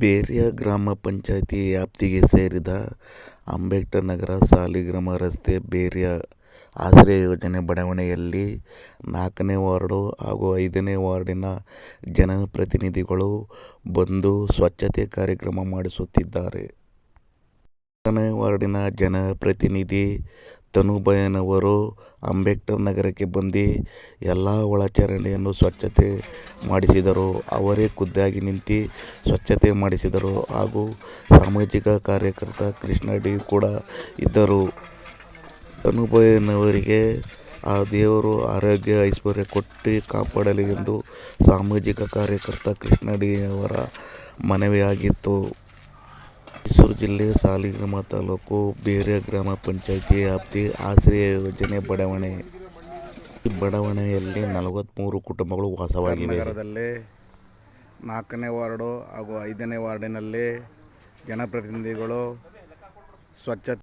ಬೇರಿಯ ಗ್ರಾಮ ಪಂಚಾಯಿತಿ ವ್ಯಾಪ್ತಿಗೆ ಸೇರಿದ ಅಂಬೇಡ್ಕರ್ ನಗರ ಸಾಲಿಗ್ರಾಮ ರಸ್ತೆ ಬೇರಿಯ ಆಶ್ರಯ ಯೋಜನೆ ಬಡಾವಣೆಯಲ್ಲಿ ನಾಲ್ಕನೇ ವಾರ್ಡು ಹಾಗೂ ಐದನೇ ವಾರ್ಡಿನ ಜನಪ್ರತಿನಿಧಿಗಳು ಬಂದು ಸ್ವಚ್ಛತೆ ಕಾರ್ಯಕ್ರಮ ಮಾಡಿಸುತ್ತಿದ್ದಾರೆ. ನಾಲ್ಕನೇ ವಾರ್ಡಿನ ಜನಪ್ರತಿನಿಧಿ ತನುಭಯ್ಯನವರು ಅಂಬೇಡ್ಕರ್ ನಗರಕ್ಕೆ ಬಂದು ಎಲ್ಲ ಒಳಚರಂಡಿಯನ್ನು ಸ್ವಚ್ಛತೆ ಮಾಡಿಸಿದರು. ಅವರೇ ಖುದ್ದಾಗಿ ನಿಂತು ಸ್ವಚ್ಛತೆ ಮಾಡಿಸಿದರು ಹಾಗೂ ಸಾಮಾಜಿಕ ಕಾರ್ಯಕರ್ತ ಕೃಷ್ಣ ಡಿ ಕೂಡ ಇದ್ದರು. ತನುಭಯ್ಯನವರಿಗೆ ಆ ದೇವರು ಆರೋಗ್ಯ, ಐಶ್ವರ್ಯ ಕೊಟ್ಟು ಕಾಪಾಡಲಿ ಎಂದು ಸಾಮಾಜಿಕ ಕಾರ್ಯಕರ್ತ ಕೃಷ್ಣ ಡಿ ಅವರ ಮನವಿಯಾಗಿತ್ತು. ಮೈಸೂರು ಜಿಲ್ಲೆ, ಸಾಲಿಗ್ರಾಮ ತಾಲೂಕು, ಬೇರೆ ಗ್ರಾಮ ಪಂಚಾಯಿತಿ ವ್ಯಾಪ್ತಿ ಆಶ್ರಯ ಯೋಜನೆ ಬಡಾವಣೆ. ಈ ಬಡಾವಣೆಯಲ್ಲಿ ನಲವತ್ತ್ಮೂರು ಕುಟುಂಬಗಳು ವಾಸವಾಗಿವೆ. ನಗರದಲ್ಲಿ ನಾಲ್ಕನೇ ವಾರ್ಡು ಹಾಗೂ ಐದನೇ ವಾರ್ಡಿನಲ್ಲಿ ಜನಪ್ರತಿನಿಧಿಗಳು ಸ್ವಚ್ಛತೆ